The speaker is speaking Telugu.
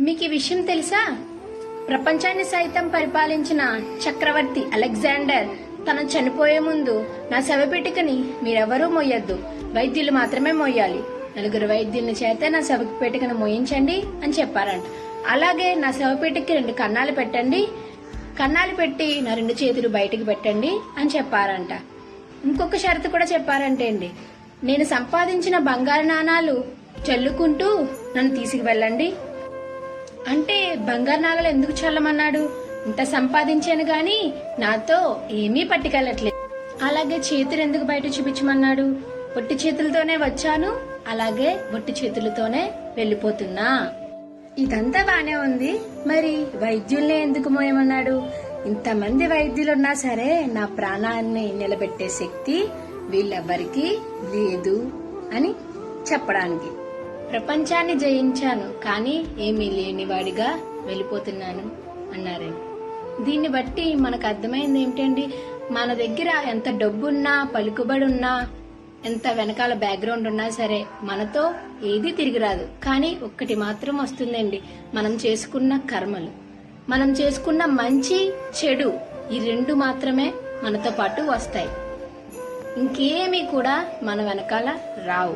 మీకు ఈ విషయం తెలుసా? ప్రపంచాన్ని సైతం పరిపాలించిన చక్రవర్తి అలెగ్జాండర్. తన చనిపోయే ముందు నా శవపేటికని మీరెవరూ మోయొద్దు వైద్యులు మాత్రమే మోయాలి నలుగురు వైద్యుల చేతే నా శవపేటికను మోయించండి అని చెప్పారంట. అలాగే నా శవపేటికి రెండు కన్నాలు పెట్టండి. కన్నాలు పెట్టి నా రెండు చేతులు బయటికి పెట్టండి అని చెప్పారంట. ఇంకొక షరతు కూడా చెప్పారంటే అండి. నేను సంపాదించిన బంగారు నాణాలు చల్లుకుంటూ నన్ను తీసుకువెళ్ళండి. అంటే బంగారు నాగలు ఎందుకు చల్లమన్నాడు? ఇంత సంపాదించాను గాని నాతో ఏమీ పట్టుకెళ్ళట్లేదు. అలాగే చేతులు ఎందుకు బయట చూపించమన్నాడు? ఒట్టి చేతులతోనే వచ్చాను అలాగే ఒట్టి చేతులతోనే వెళ్ళిపోతున్నా. ఇదంతా బానే ఉంది. మరి వైద్యుల్ని ఎందుకు మోయమన్నాడు? ఇంతమంది వైద్యులున్నా సరే నా ప్రాణాన్ని నిలబెట్టే శక్తి వీళ్ళెవ్వరికీ లేదు అని చెప్పడానికి. ప్రపంచాన్ని జయించాను కానీ ఏమీ లేనివాడిగా వెళ్ళిపోతున్నాను అన్నారండి దీన్ని బట్టి మనకు అర్థమైంది ఏమిటండి? మన దగ్గర ఎంత డబ్బున్నా పలుకుబడి ఉన్నా ఎంత వెనకాల బ్యాక్గ్రౌండ్ ఉన్నా సరే మనతో ఏది తిరిగి రాదు. కానీ ఒక్కటి మాత్రం వస్తుందండి మనం చేసుకున్న కర్మలు. మనం చేసుకున్న మంచి చెడు ఈ రెండు మాత్రమే మనతో పాటు వస్తాయి. ఇంకేమీ కూడా మన వెనకాల రావు.